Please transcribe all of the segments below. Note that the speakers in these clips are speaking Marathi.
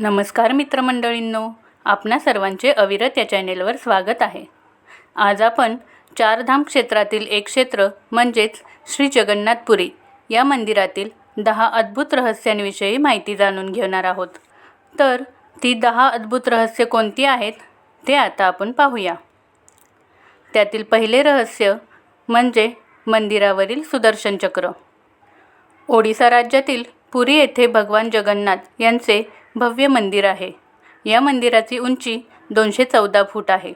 नमस्कार मित्रमंडळींनो आपणा सर्वांचे अविरत या चॅनेलवर स्वागत आहे. आज आपण चारधाम क्षेत्रातील एक क्षेत्र म्हणजेच श्री जगन्नाथपुरी या मंदिरातील दहा अद्भुत रहस्यांविषयी माहिती जाणून घेणार आहोत. तर ती दहा अद्भुत रहस्य कोणती आहेत ते आता आपण पाहूया. त्यातील पहिले रहस्य म्हणजे मंदिरावरील सुदर्शन चक्र. ओडिसा राज्यातील पुरी येथे भगवान जगन्नाथ यांचे भव्य मंदिर आहे. या मंदिराची उंची दोनशे चौदा फूट आहे.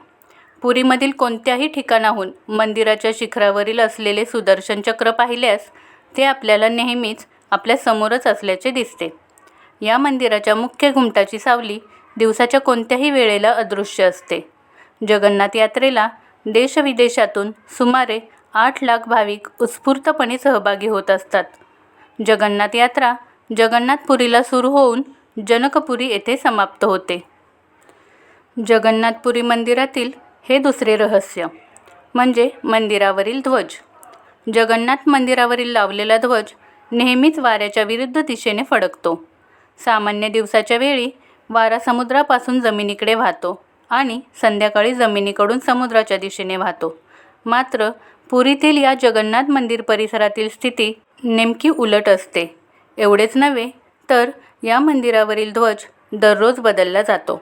पुरीमधील कोणत्याही ठिकाणाहून मंदिराच्या शिखरावरील असलेले सुदर्शन चक्र पाहिल्यास ते आपल्याला नेहमीच आपल्या समोरच असल्याचे दिसते. या मंदिराच्या मुख्य घुमटाची सावली दिवसाच्या कोणत्याही वेळेला अदृश्य असते. जगन्नाथ यात्रेला देशविदेशातून सुमारे आठ लाख भाविक उत्स्फूर्तपणे सहभागी होत असतात. जगन्नाथ यात्रा जगन्नाथपुरीला सुरू होऊन जनकपुरी येथे समाप्त होते. जगन्नाथपुरी मंदिरातील हे दुसरे रहस्य म्हणजे मंदिरावरील ध्वज. जगन्नाथ मंदिरावरील लावलेला ध्वज नेहमीच वाऱ्याच्या विरुद्ध दिशेने फडकतो. सामान्य दिवसाच्या वेळी वारा समुद्रापासून जमिनीकडे वाहतो आणि संध्याकाळी जमिनीकडून समुद्राच्या दिशेने वाहतो. मात्र पुरीतील या जगन्नाथ मंदिर परिसरातील स्थिती नेमकी उलट असते. एवढेच नव्हे तर या मंदिरावरील ध्वज दररोज बदलला जातो.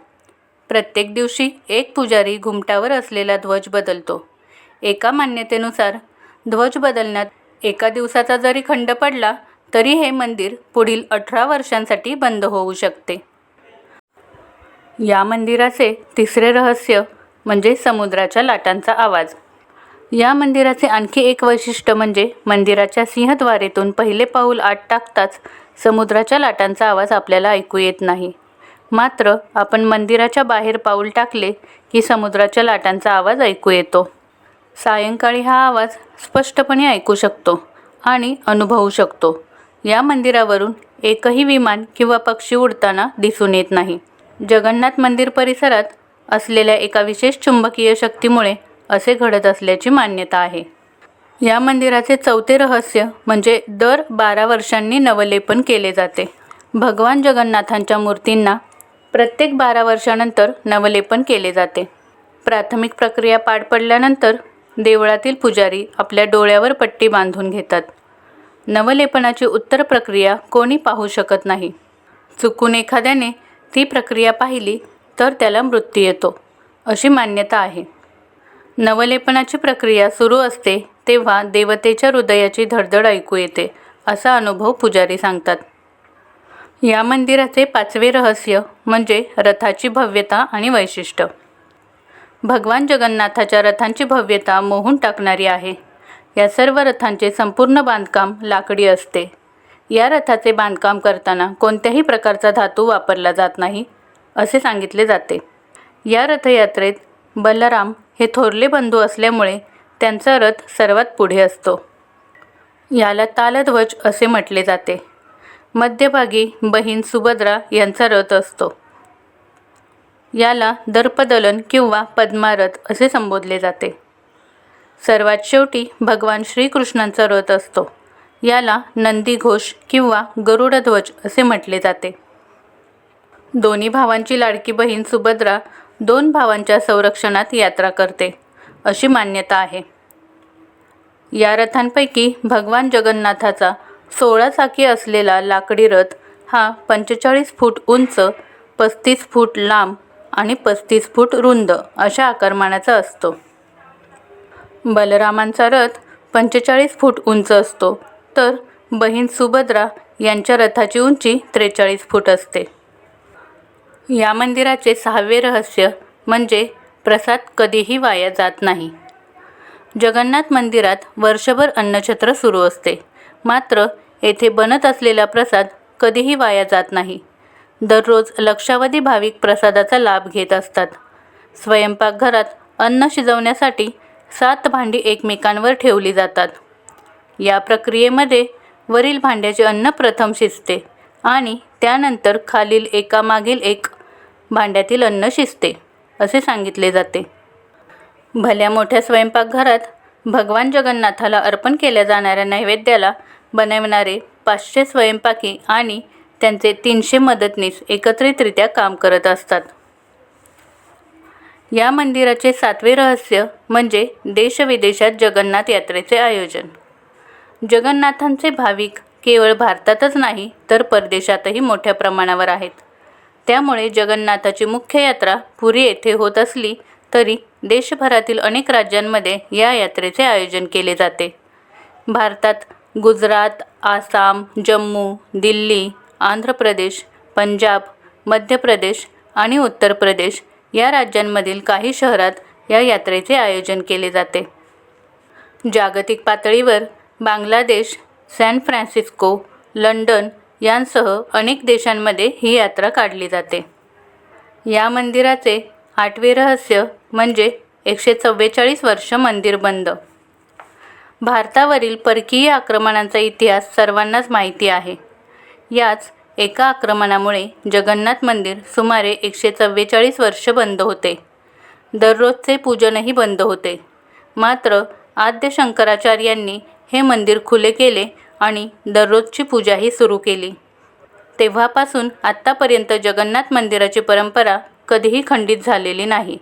प्रत्येक दिवशी एक पुजारी घुमटावर असलेला ध्वज बदलतो. एका मान्यतेनुसार ध्वज बदलण्यात एका दिवसाचा जरी खंड पडला तरी हे मंदिर पुढील अठरा वर्षांसाठी बंद होऊ शकते. या मंदिराचे तिसरे रहस्य म्हणजे समुद्राच्या लाटांचा आवाज. या मंदिराचे आणखी एक वैशिष्ट्य म्हणजे मंदिराच्या सिंहद्वारेतून पहिले पाऊल आत टाकताच समुद्राच्या लाटांचा आवाज आपल्याला ऐकू येत नाही. मात्र आपण मंदिराच्या बाहेर पाऊल टाकले की समुद्राच्या लाटांचा आवाज ऐकू येतो. सायंकाळी हा आवाज स्पष्टपणे ऐकू शकतो आणि अनुभवू शकतो. या मंदिरावरून एकही विमान किंवा पक्षी उडताना दिसून येत नाही. जगन्नाथ मंदिर परिसरात असलेल्या एका विशेष चुंबकीय शक्तीमुळे असे घडत असल्याची मान्यता आहे. या मंदिराचे चौथे रहस्य म्हणजे दर बारा वर्षांनी नवलेपन केले जाते. भगवान जगन्नाथांच्या मूर्तींना प्रत्येक बारा वर्षानंतर नवलेपन केले जाते. प्राथमिक प्रक्रिया पार पडल्यानंतर देवळातील पुजारी आपल्या डोळ्यावर पट्टी बांधून घेतात. नवलेपनाची उत्तर प्रक्रिया कोणी पाहू शकत नाही. चुकून एखाद्याने ती प्रक्रिया पाहिली तर त्याला मृत्यू येतो अशी मान्यता आहे. नवलेपनाची प्रक्रिया सुरू असते तेव्हा देवतेच्या हृदयाची धडधड ऐकू येते असा अनुभव पुजारी सांगतात. या मंदिराचे पाचवे रहस्य म्हणजे रथाची भव्यता आणि वैशिष्ट्य. भगवान जगन्नाथाच्या रथांची भव्यता मोहून टाकणारी आहे. या सर्व रथांचे संपूर्ण बांधकाम लाकडी असते. या रथाचे बांधकाम करताना कोणत्याही प्रकारचा धातू वापरला जात नाही असे सांगितले जाते. या रथयात्रेत बलराम हे थोरले बंधू असल्यामुळे त्यांचा रथ सर्वात पुढे असतो. याला तालध्वज असे म्हटले जाते. मध्यभागी बहीण सुभद्रा यांचा रथ असतो. याला दर्पदलन किंवा पद्मारथ असे संबोधले जाते. सर्वात शेवटी भगवान श्रीकृष्णांचा रथ असतो. याला नंदीघोष किंवा गरुडध्वज असे म्हटले जाते. दोन्ही भावांची लाडकी बहीण सुभद्रा दोन भावांच्या संरक्षणात यात्रा करते अशी मान्यता आहे. या रथांपैकी भगवान जगन्नाथाचा सोळा चाकी असलेला लाकडी रथ हा पंचेचाळीस फूट उंच पस्तीस फूट लांब आणि पस्तीस फूट रुंद अशा आकारमानाचा असतो. बलरामांचा रथ पंचेचाळीस फूट उंच असतो तर बहीण सुभद्रा यांच्या रथाची उंची त्रेचाळीस फूट असते. या मंदिराचे सहावे रहस्य म्हणजे प्रसाद कधीही वाया जात नाही. जगन्नाथ मंदिरात वर्षभर अन्नछत्र सुरू असते. मात्र येथे बनत असलेला प्रसाद कधीही वाया जात नाही. दररोज लक्षावधी भाविक प्रसादाचा लाभ घेत असतात. स्वयंपाकघरात अन्न शिजवण्यासाठी सात भांडी एकमेकांवर ठेवली जातात. या प्रक्रियेमध्ये वरील भांड्याचे अन्न प्रथम शिजते आणि त्यानंतर खालील एकामागील एक भांड्यातील अन्न शिजते असे सांगितले जाते. भल्या मोठ्या स्वयंपाकघरात भगवान जगन्नाथाला अर्पण केल्या जाणाऱ्या नैवेद्याला बनवणारे पाचशे स्वयंपाकी आणि त्यांचे तीनशे मदतनीस एकत्रितरित्या काम करत असतात. या मंदिराचे सातवे रहस्य म्हणजे देशविदेशात जगन्नाथ यात्रेचे आयोजन. जगन्नाथांचे भाविक केवळ भारतातच नाही तर परदेशातही मोठ्या प्रमाणावर आहेत. त्यामुळे जगन्नाथाची मुख्य यात्रा पुरी येथे होत असली तरी देशभरातील अनेक राज्यांमध्ये या यात्रेचे आयोजन केले जाते. भारतात गुजरात आसाम जम्मू दिल्ली आंध्र प्रदेश पंजाब मध्य प्रदेश आणि उत्तर प्रदेश या राज्यांमधील काही शहरात या यात्रेचे आयोजन केले जाते. जागतिक पातळीवर बांगलादेश सॅन फ्रान्सिस्को लंडन यांसह अनेक देशांमध्ये ही यात्रा काढली जाते. या मंदिराचे आठवे रहस्य म्हणजे एकशे चव्वेचाळीस वर्ष मंदिर बंद. भारतावरील परकीय आक्रमणांचा इतिहास सर्वांनाच माहिती आहे. याच एका आक्रमणामुळे जगन्नाथ मंदिर सुमारे एकशे चव्वेचाळीस वर्ष बंद होते. दररोजचे पूजनही बंद होते. मात्र आद्य शंकराचार्यांनी हे मंदिर खुले केले आणि दररोजची पूजाही सुरू केली. तेव्हापासून आत्तापर्यंत जगन्नाथ मंदिराची परंपरा कधीही खंडित झालेली नाही.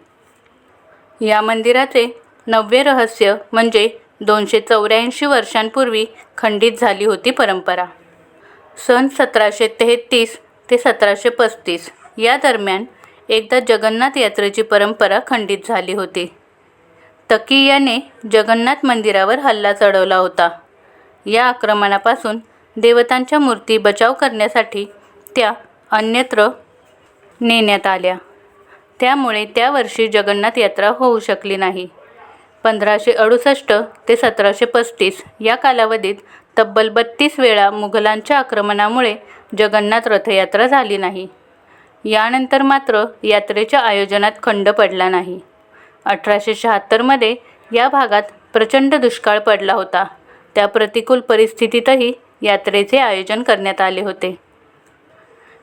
या मंदिराचे नववे रहस्य म्हणजे दोनशे चौऱ्याऐंशी वर्षांपूर्वी खंडित झाली होती परंपरा. सन सतराशे तेहतीस ते सतराशे पस्तीस या दरम्यान एकदा जगन्नाथ यात्रेची परंपरा खंडित झाली होती. तकियाने जगन्नाथ मंदिरावर हल्ला चढवला होता. या आक्रमणापासून देवतांच्या मूर्ती बचाव करण्यासाठी त्या अन्यत्र नेण्यात आल्या. त्यामुळे त्या वर्षी जगन्नाथ यात्रा होऊ शकली नाही. पंधराशे अडुसष्ट ते सतराशे पस्तीस या कालावधीत तब्बल बत्तीस वेळा मुघलांच्या आक्रमणामुळे जगन्नाथ रथयात्रा झाली नाही. यानंतर मात्र यात्रेच्या आयोजनात खंड पडला नाही. अठराशे शहात्तरमध्ये या भागात प्रचंड दुष्काळ पडला होता. त्या प्रतिकूल परिस्थितीतही यात्रेचे आयोजन करण्यात आले होते.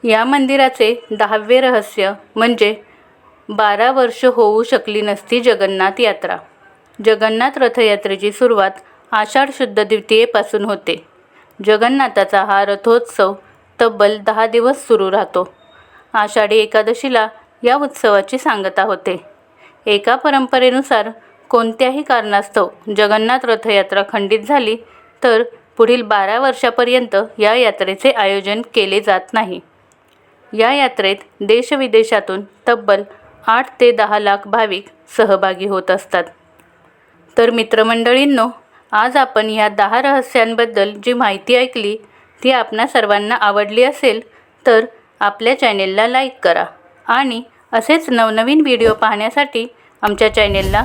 या मंदिराचे दहावे रहस्य म्हणजे बारा वर्ष होऊ शकली नसती जगन्नाथ यात्रा. जगन्नाथ रथयात्रेची सुरुवात आषाढ शुद्ध द्वितीयेपासून होते. जगन्नाथाचा हा रथोत्सव तब्बल दहा दिवस सुरू राहतो. आषाढी एकादशीला या उत्सवाची सांगता होते. एका परंपरेनुसार कोणत्याही कारणास्तव जगन्नाथ रथयात्रा खंडित झाली तर पुढील बारा वर्षापर्यंत या यात्रेचे आयोजन केले जात नाही. या यात्रेत देशविदेशातून तब्बल आठ ते दहा लाख भाविक सहभागी होत असतात. तर मित्रमंडळींनो आज आपण ह्या दहा रहस्यांबद्दल जी माहिती ऐकली ती आपणा सर्वांना आवडली असेल तर आपल्या चॅनेलला लाईक करा आणि असेच नवनवीन व्हिडिओ पाहण्यासाठी आमच्या चॅनेलला